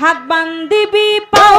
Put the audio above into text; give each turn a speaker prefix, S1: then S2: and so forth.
S1: হাত বান্ধিবি পাও